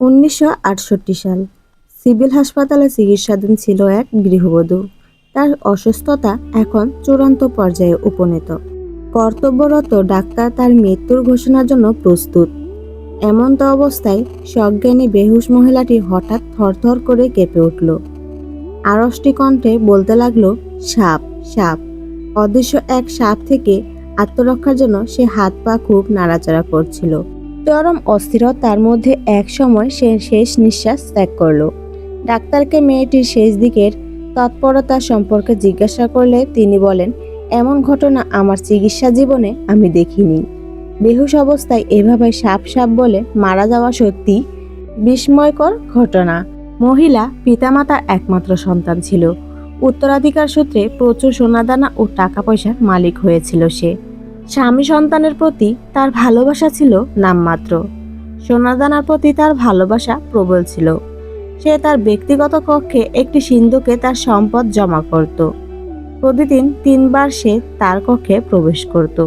উনিশশো আটষট্টি সাল। সিভিল হাসপাতালে চিকিৎসাধীন ছিল এক গৃহবধূ। তার অসুস্থতা এখন চূড়ান্ত পর্যায়ে উপনীত। কর্তব্যরত ডাক্তার তার মৃত্যুর ঘোষণার জন্য প্রস্তুত। এমন্ত অবস্থায় সজ্ঞানী বেহুশ মহিলাটি হঠাৎ থরথর করে কেঁপে উঠল। আড়ষ্টি কণ্ঠে বলতে লাগল, সাপ সাপ। অদৃশ্য এক সাপ থেকে আত্মরক্ষার জন্য সে হাত পা খুব নাড়াচাড়া করছিল। চরম অস্থিরতার মধ্যে এক সময় সে শেষ নিঃশ্বাস ত্যাগ করল। ডাক্তারকে মেয়েটির শেষ দিকের তৎপরতা সম্পর্কে জিজ্ঞাসা করলে তিনি বলেন, এমন ঘটনা আমার চিকিৎসা জীবনে আমি দেখিনি। বেহুশ অবস্থায় এভাবে সাপ সাপ বলে মারা যাওয়া সত্যি বিস্ময়কর ঘটনা। মহিলা পিতামাতার একমাত্র সন্তান ছিল। উত্তরাধিকার সূত্রে প্রচুর সোনাদানা ও টাকা পয়সার মালিক হয়েছিল সে। স্বামী সন্তানের প্রতি তার ভালোবাসা ছিল নামমাত্র। সোনাদানার প্রতি তার ভালোবাসা প্রবল ছিল। সে তার ব্যক্তিগত কক্ষে একটি সিন্ধুকে তার সম্পদ জমা করত। প্রতিদিন তিনবার সে তার কক্ষে প্রবেশ করত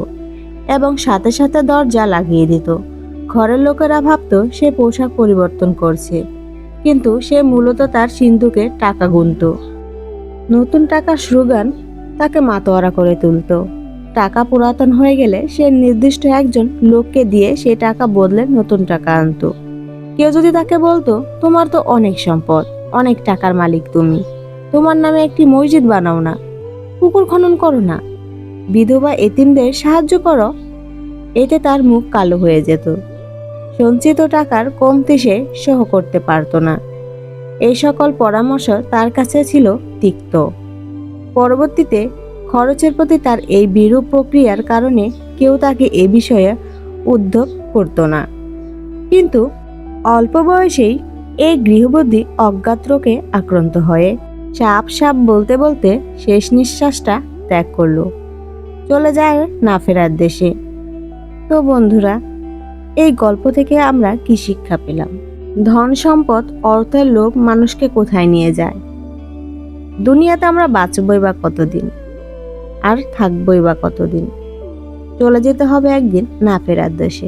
এবং সাথে সাথে দরজা লাগিয়ে দিত। ঘরের লোকেরা ভাবত সে পোশাক পরিবর্তন করছে, কিন্তু সে মূলত তার সিন্ধুকে টাকা গুনত। নতুন টাকার সুগান তাকে মাতোয়ারা করে তুলতো। টাকা পুরাতন হয়ে গেলে সে নির্দিষ্ট একজন লোককে দিয়ে সে টাকা বদলে নতুন টাকা আনতো। কেউ যদি তাকে বলতো, তোমার তো অনেক সম্পদ, অনেক টাকার মালিক তুমি, তোমার নামে একটি মসজিদ বানাও না, পুকুর খনন করো না, বিধবা এতিমদের সাহায্য করো। এতে তার মুখ কালো হয়ে যেত। সঞ্চিত টাকার কমতি সে সহ করতে পারতো না। এই সকল পরামর্শ তার কাছে ছিল তিক্ত। পরবর্তীতে খরচের প্রতি তার এই বিরূপ প্রক্রিয়ার কারণে কেউ তাকে এ বিষয়ে উদ্যোগ করত না। কিন্তু অল্প বয়সেই এই গৃহবধূ অজ্ঞাত রোগে আক্রান্ত হয়ে সাপ সাপ বলতে বলতে শেষ নিঃশ্বাসটা ত্যাগ করল। চলে যায় না ফেরার দেশে। তো বন্ধুরা, এই গল্প থেকে আমরা কি শিক্ষা পেলাম? ধন সম্পদ, অর্থের লোভ মানুষকে কোথায় নিয়ে যায়? দুনিয়াতে আমরা বাঁচবই বা কতদিন? আর থাকবই বা কতদিন? চলে যেতে হবে একদিন না ফেরার দেশে।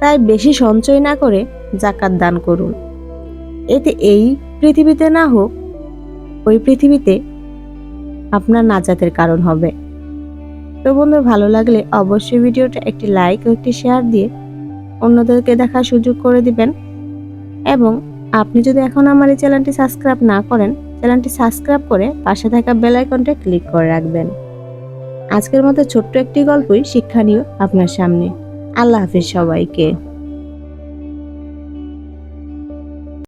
তাই বেশি সঞ্চয় না করে জাকাত দান করুন। এতে এই পৃথিবীতে না হোক, ওই পৃথিবীতে আপনার নাজাতের কারণ হবে। তো বন্ধু, ভালো লাগলে অবশ্যই ভিডিওটা একটি লাইক ও একটি শেয়ার দিয়ে অন্যদেরকে দেখার সুযোগ করে দিবেন। এবং আপনি যদি এখন আমার এই চ্যানেলটি সাবস্ক্রাইব না করেন, চ্যানেলটি সাবস্ক্রাইব করে পাশে থাকা বেল আইকনটা ক্লিক করে রাখবেন। আজকের মতো ছোট্ট একটি গল্পই শিক্ষা শিক্ষণীয় আপনার সামনে। আল্লাহ হাফিজ সবাইকে।